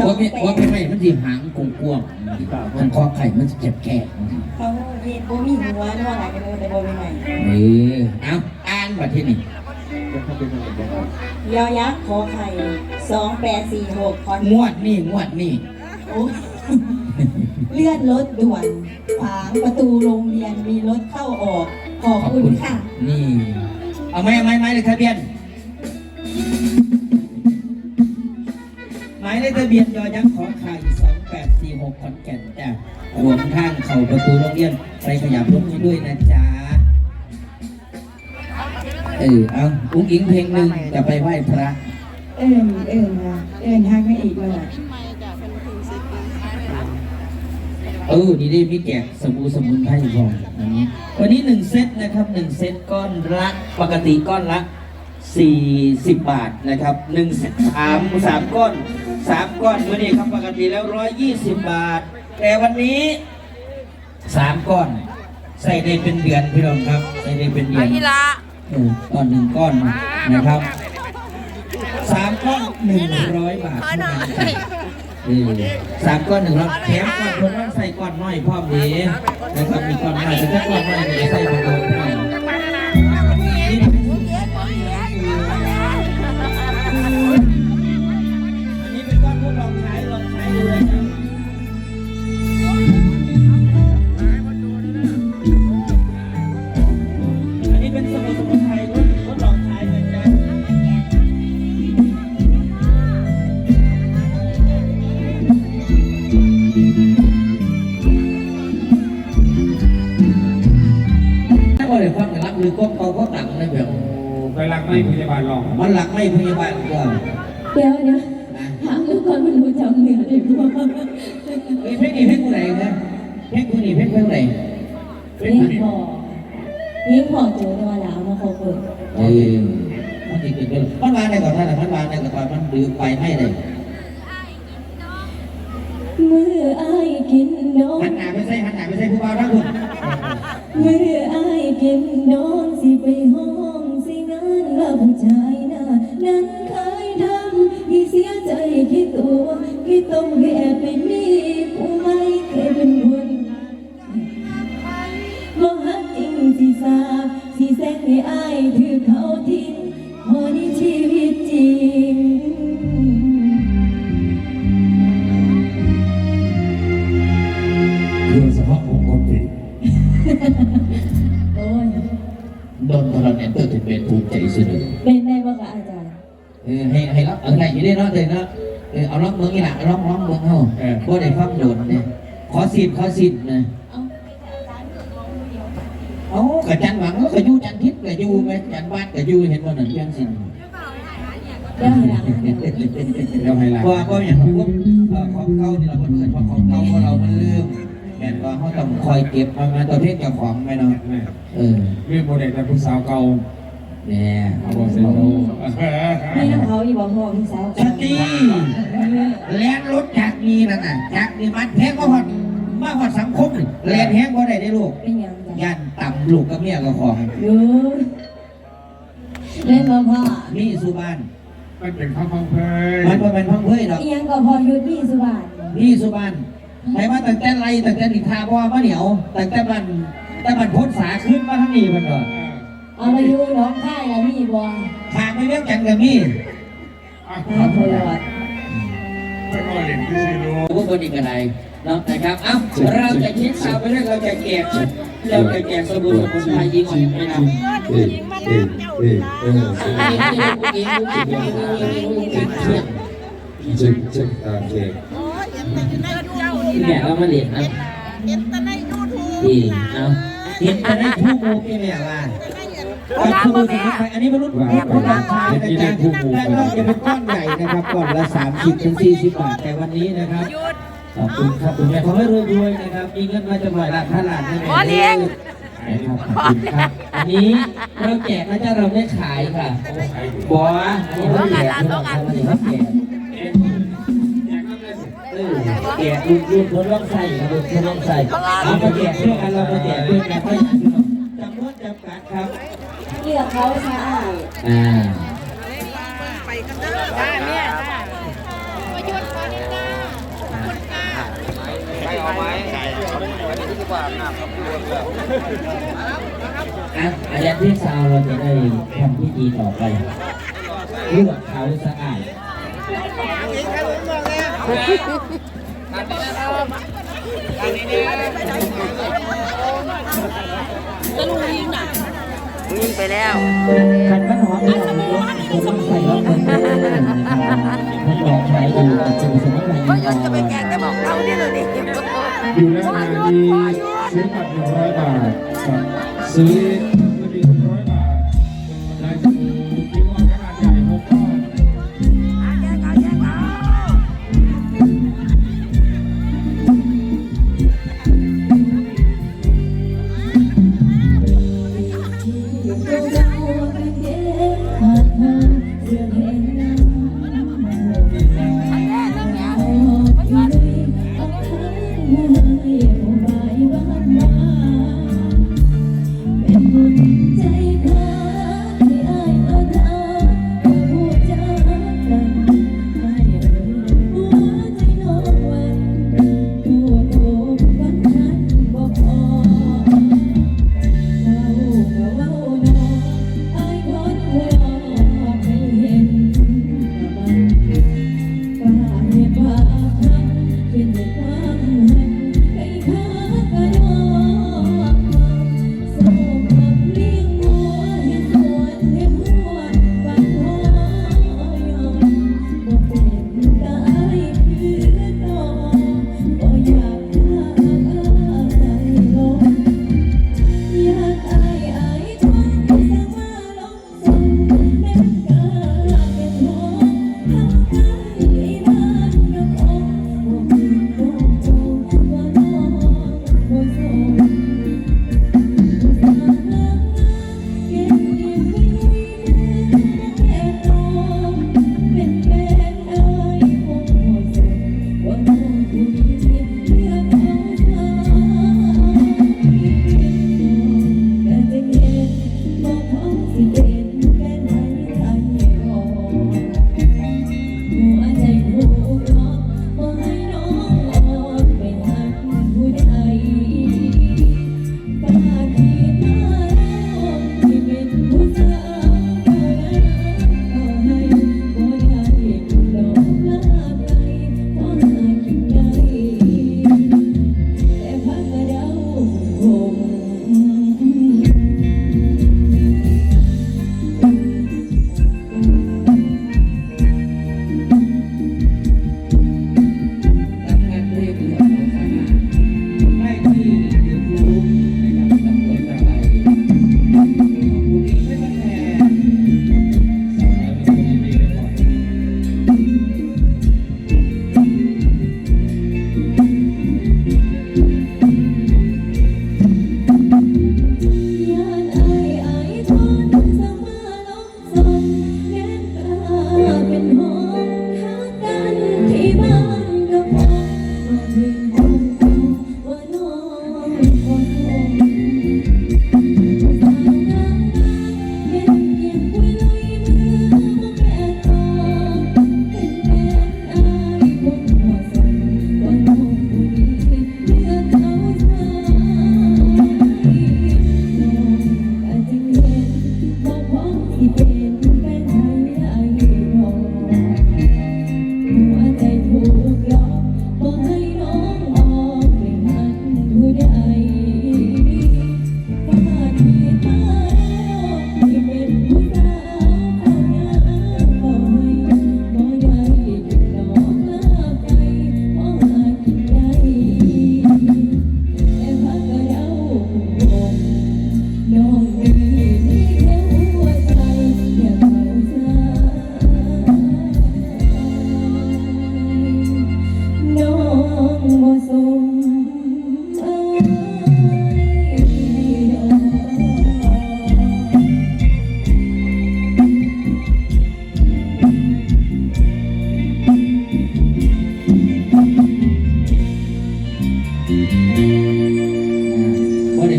องว่าไม่แปว่าดไม่ไม่มันสิหางกงกวงๆมันคอไข่มันจะเจ็บแก่เขาเฮ็ดบ่มีหัวเนาะหลายกันเลยแต่บ่มีใหม่เออเอาอ่านบัดที่นี่ยอยักษ์ขอไข่สองแปดสี่หกขอนงวดนี่งวดนี่โอ้เลื่อนรถด่วนขวางประตูโรงเรียนมีรถเข้าออกขอบคุณค่ะ นี่ เอาไหม่ไม่ไม่เลยทะเบียนหมายเลขทะเบียนยอยักษ์ขอไข่สองแปดสี่หกขอนแก่นจ้ะขวงข้างเข่าประตูโรงเรียนไปขยับรถให้ด้วยนะจ๊ะเออเอาอุ้งอิงเพลงหนึ่งจะไปไหว้พระ เอิ่นเอิ่นค่ะเอิ่นทางไม่อีกเลยเออนี่ได้มีแจกสบู่สมุนไพรพร้อมอันนี้วันนี้หนึ่งเซตนะครับหนึ่งเซตก้อนละปกติก้อนละสี่สิบบาทนะครับหนึ่งเซตสามสามก้อน สามก้อนวันนี้ครับปกติแล้วร้อยยี่สิบบาท แต่วันนี้สามก้อน ใส่ได้เป็นเดือนพี่น้องครับ ใส่ได้เป็นเดือนอีละเออก้อนหนึ่งก้อนนะครับสามก้อนหนึ่งร้อยบาทขอเท่าหน่อนั้นยเออสามก้อนหนึ่งร้อยแถมก้อนคนว่าใส่ก้อนน้อยพร้อมดีนะครับมีก้อนน้อยแต่ถ้าก้อนน้อยเนี่ยใส่มาโดน ได้ฟังกันรับหรือก็เขาก็ตังนะแบบไปรักไม่พยาบาลหรอกมันหลักไม่พยาบาลก็เดี๋ยวเดี๋ยวนะถามเรื่องก่อนมันรู้จำเนื้อได้บ่เฮ้ยเพลงนี้เพลงกูไหนนะเพลงกูนี่เพลงเพลงไหนนี่พอนี่พอเจอตัวแล้วมาเขาเปิดเออมันติดติดเป็นมันวางในก่อนท่านมันวางในก่อนมันดื้อไปไม่เลยมืออายกินนอหันนหน้าไม่ใช่หันหน้าไม่ใช่ผู้บ่าวทั้งคุณ มื่ออายกินน้อนสิไปห้องสิงานว่าผู้ชายหน้านั้นเคยทำที่เสียใจคิดตัวคิดต้องแอบไปมีผู้ไม่เคยเป็นคนบ่ฮักจริงสิสาสิแซงให้อายถือเขาทิ้งพอนี่ชีวิตจริงคือสภาพของคนผิด โอ้ยโดนทรมานเตอร์ถึงเป็นภูมิใจเสนอเป็นได้บ่คะอาจารย์เออให้ให้รับเออไหนอยู่ได้เนาะเลยเนาะเออเอาล็อกเมืองนี่แหละเอาล็อกล็อกเมืองเฮาบ่ได้ฟังโดนเนี่ยขอสิทธิ์ขอสิทธิ์นะเอ้าเอ้ากะจันหวังก็อยู่จันทิพย์ก็อยู่ไหมจันบ้านก็อยู่เห็นบ่นั่นเพียงสิเดี๋ยวให้หลังเราให้รักเพราะว่าเพราะอย่างพวกเอ่อของเก่าที่เราเปิดเพราะของเก่าเพราะเรามันลืม แม่นว่าเขาต้องคอยเก็บมามาตัวเพศเจ้าของไหมเนาะเออเรื่องโมเดลแต่ผู้สาวเก่าเนี่ยเอาบอกเสร็จแล้วมีน้ำเขาอยู่บ่พ่อพี่สาวสตีแลนรถจากนี้นั่นน่ะจากนี่มันแพงก็หอดมาหอดสังคมนี่แลนแห้งก็ได้ได้ลูกเป็นหยังจ้ะยันต่ำลูกกับเมียก็ของอยู่เล่นบ่พ่อนี่สุบานมันเป็นข้าวพังเพยมันเป็นพังเพยดอกอีหยังก็พอยุดพี่สุบานนี่สุบาน ไหนว่าตั้งแต่ไรตั้งแต่นิทาพ่อมาเหนียวตั้งแต่มันแต่มันพ้นสาขึ้นมาทั้งนี้มันก็เอามาอยู่น้องค่ายแล้วมีบ่ทางไม่เลี้ยงกันกับมี่อะมาตลอดไม่ก็เล่นที่ซีโร่พวกคนอีกอะไรเนาะนะครับเอ้าเราจะคิดข่าวไปเรื่อยเราจะแจกเราจะแจกสบู่สมุนไพรยิงออกไปนะเออเออเออเออเช็คเช็คโอเค เนี่ยเรามาเรียนนะเห็นแต่ในยูทูบดีเอาเห็นจะได้ผู้โมกี่แม่ว่าสบู่สมุนไพรอันนี้มนุษย์คนละชายนะจ๊ะแต่ก็จะเป็นก้อนใหญ่นะครับก้อนละ30ถึง40บาทแต่วันนี้นะครับหยุดขอบคุณครับคุณแม่ขอให้รวยๆนะครับมีเงินมาจะหน่อยละพันล้านได้ไหมขอเลี้ยงนะครับขอบคุณครับ อันนี้เราแจกนะจ๊ะเราไม่ขายค่ะบัวอันนี้เราแจกเราแจกเราแจกเออ เกะลูกลูกทดลองใส่ครับลูกทดองใส่เอาไปแกะด้วยกันเราไปแกะด้วยกันให้จำนวนจำกัดครับเลือกเขาใช่อ่าไปกันเด้อได้เนี่ยประยุทธ์พอดีนะคุณค่ไม่เอาไหมใช่วันนี้ดีกว่าน้ำครับดูเรื่องอาจารย์ที่สาวเราจะได้ทำพิธีต่อไปเลือกเขาสะอาดเตะลุยยิงน่ะยิงไปแล้วขันมัหันสมุนร้วนใช้ดีจริงสมุนรก็ยศจะไปแกงแต่บอกเราเนี่เลยอยู่แล้วมีซื้อบัตรหนึ่งร้อยบาทซื้อ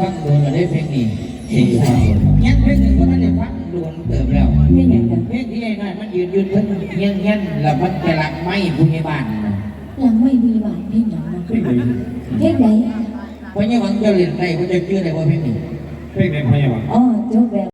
ฟังโดนเราได้เพลงนี้เพลงสามยังเพลงหนึ่งว่าท่านได้ฟังโวนเติมแล้วเพลงอย่างเพลงที่ไอ้น่อยมันยืนยืนเพิ่นเงี้ยเงี้ยแล้วมันไปหลักไม่ผู้ใหญ่บานหลังไม่มีบ้านเพลงอย่งนั้เพลงไหนพราะยังหวัจะเรียนได้ก็จะเชื่อได้ว่าเพลงนี้เพลงไหนพราวังอ๋อจบแล้ว